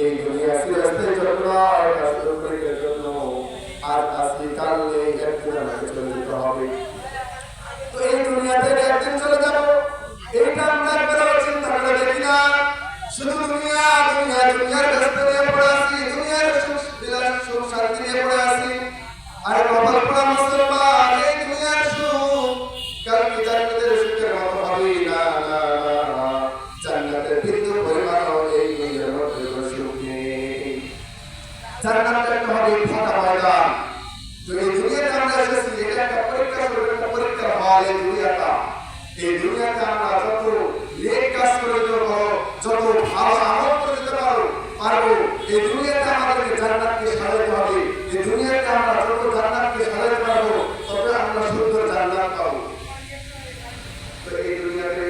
এই দুনিয়া চিরস্থায়ী জন্য আর আমাকে চলে যেতে হবে তো এই দুনিয়া থেকে একদিন চলে যাব এইটা আমরা একবারও চিন্তা করে শুধু দুনিয়া দুনিয়া, দুনিয়ার ব্যস্ত একটা হবে ফাঁকা ময়দান তো এই দুনিয়াতে আমরা এসেছি এটা একটা পরীক্ষা স্বরূপ একটা পরীক্ষার হল এই দুনিয়াটা এই দুনিয়াতে আমরা যত নেক কাজ করে যেতে পারো যত ভালো আমল করে যেতে পারো পারব এই দুনিয়াতে আমাদেরকে জান্নাতকে সাজাতে হবে এই দুনিয়াতে আমরা যত জান্নাতকে সাজাতে পারব তবে আমরা সুন্দর জান্নাত পাবো তো এই দুনিয়াতে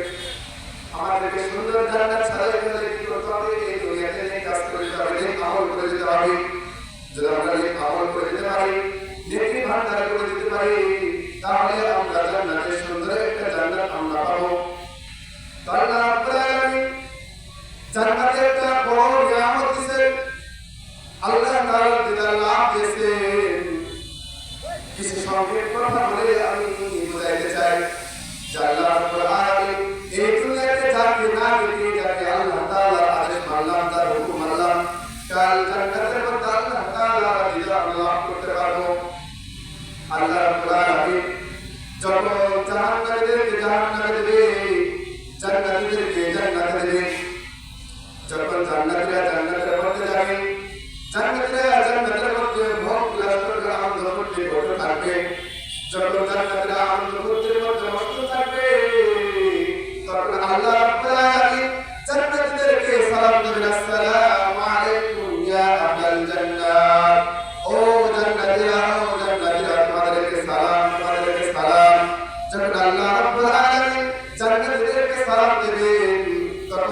আমাদেরকে সুন্দর জান্নাত সাজাতে হলে কি করতে হবে এই দুনিয়াতে নেক কাজ করে যেতে হবে নেক আমল করে যেতে হবে যদি আমরা নেক আমল করে যেতে পারি নেকি ভান্ডার করে দিতে পারি। তাহলে একটা বড় নিয়ামত দিয়েছেন আল্লাহ তাআলা দিদার লাভ দিয়েছেন। কিছু সংক্ষেপ কথা বলে আমি জাহান্নামীদেরকে জাহান্নামে দেবে জান্নাতীদেরকে জান্নাতে দেবে যখন জান্নাতীরা জান্নাতের মধ্যে যাবে জান্নাতীরা জান্নাতের মধ্যে ভোগ বিলাস করে আনন্দ করতে বসে থাকবে যখন জান্নাতীরা আনন্দ করতে মধ্যে মস্ত থাকবে তখন আল্লাহ রাব্বুল আলামিন জান্নাতীদেরকে সালাম দেবেন আসসালামু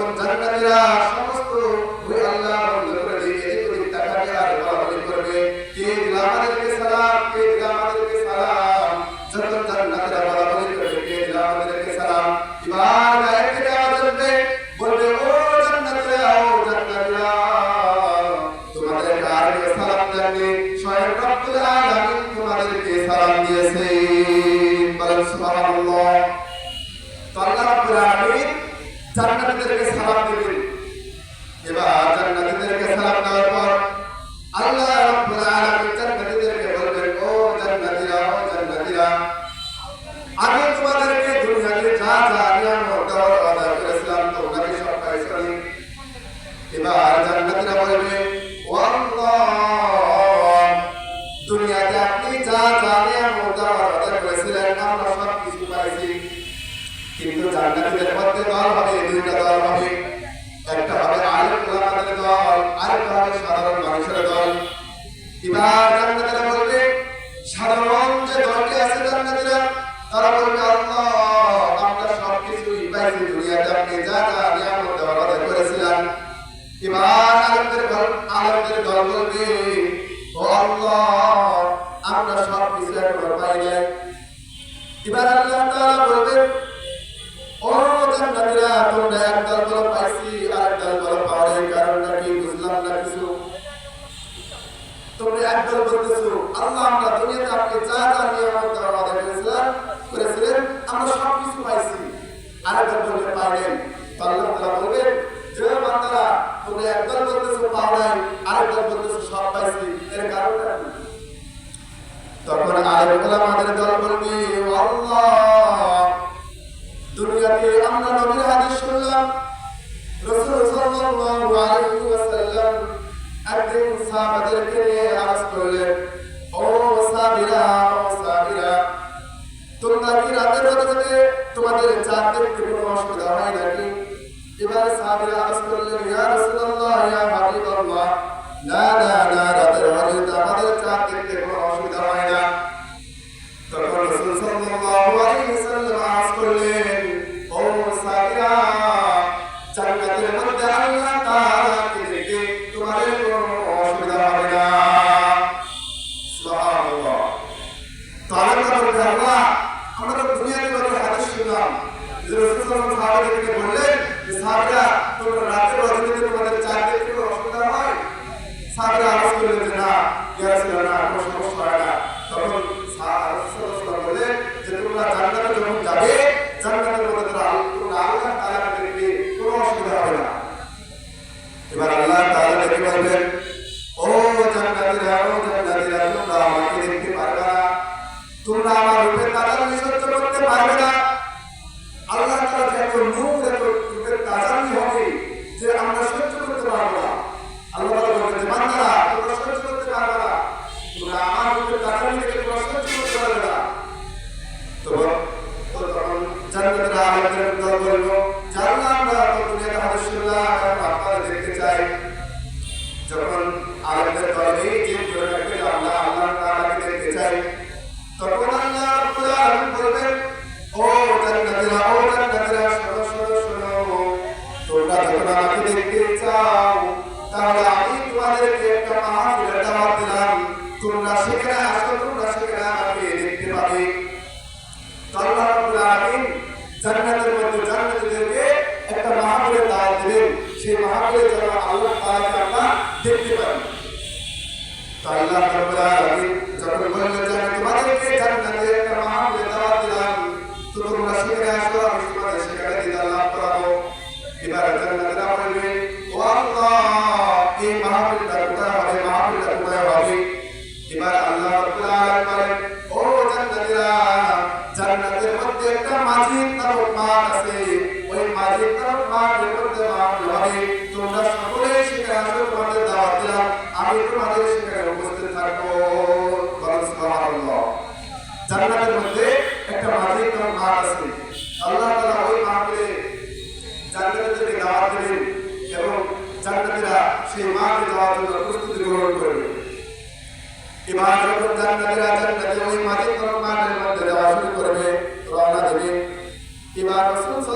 তখন জান্নাতীরা সমস্ত ওই জান্নাতীদেরকে হবে সাধারণ মানুষের দল। এবার জান্নাতীরা বলবে, সাধারণ যে দলটি আছে জান্নাতীরা তারা বলবে, আল্লাহ, আমরা সব কিছুই পাইছি দুনিয়াতে আপনি যা যা নিয়ামত দেওয়ার কথা করেছিলেন এবার আলেমদের দল আলেমদের দল বলবে, ও আল্লাহ, আমরা সব কিছু এখনও পাই এবার আল্লাহ তাআলা বলবেন ও জান্নাতীরা, তোমরা এক দল পাইছি আর এক দল বলো পাওয়া নাই কারণটা কি বুঝলাম না কিছু তোমরা এক দল বলতেছো আল্লাহ আমরা দুনিয়াতে আপনি যা যা নিয়ামত দেওয়ার ওয়াদা করেছিলেন করেছিলেন, আমরা সব কিছু পাইছি। আর এক বলতে তো আল্লাহ তাআলা বলবেন, যে বান্দারা তোমরা এক দল বলতেছো পাওয়া নাই আর এক বলতেছো সব পাইছি, এর কারণটা তখন আলেম ওলামাদের দল বলবে আল্লাহ, দুনিয়াতে আমরা দেখতে কোনো অসুবিধা হয় নাকি এবার সাহাবীরা আওয়াজ করলেন ইয়া রাসূলুল্লাহ না না না রাতের রজনীতে আমাদের চাঁদ দেখতে কোনো অসুবিধা হয় না তখন রাসূল সাল্লাল্লাহু আলাইহি জান্নাতের মধ্যে আল্লাহ সাহাবিদেরকে বললেন যে, সাহাবিরা, তোমরা রাতের অধিকারে তোমাদের চাকরির অসুবিধা হয়? সাহাবিরা আরজ করলেন যে, না যাবে কোনো অসুবিধা হবে না। এবার আল্লাহ তাআলা দেখে বলবেন দেখতে পারি তো আল্লাহ যখন বললেন যে তোমাদেরকে জান্নাতে একটা মাহফিলে মাঝির নামক মাঠ আছে। ওই মাঝির তোমরা উপস্থিত থাকব। জান্নাতের মাঝির ওই জান্নাতীদেরকে দাওয়াত এবং জান্নাতীরা সেই মাঠে যাওয়ার জন্য প্রস্তুতি গ্রহণ করবে ওই মাঝে কোন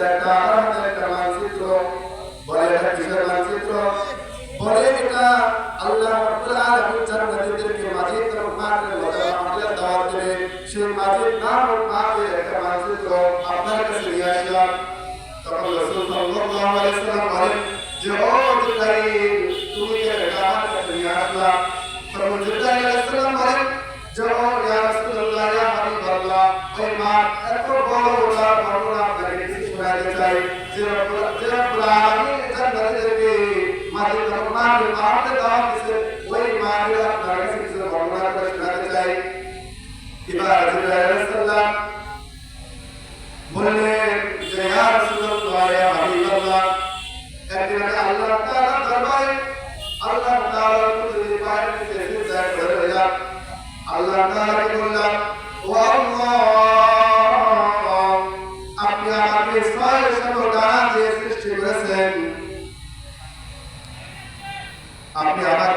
এটা একটা হাতে একটা মানচিত্র বলে এটা কিসের মানচিত্র বলে এটা আল্লাহ রাব্বুল আলামিন জান্নাতীদেরকে মাজিদ নামক মাঠের মধ্যে আমাদের দাওয়াত মাঠ এত বড় ওটার বর্ণনা আপনাকে শোনাতে চাই মাঝে যখন মাঠে মাঠে দাওয়াত দিচ্ছে ওই মাঠে আপনার কাছে কিছু বর্ণনা করে শোনাতে চাই এবার জিবরাইল বললেন যে রাসূলুল্লাহ হাবিবাল্লাহ একদিন আল্লাহ তাআলা দরবারে আল্লাহ তাআলার প্রতি পায়ের নিচে সিজদা করে আল্লাহ তাআলাকে বললাম ও আল্লাহ and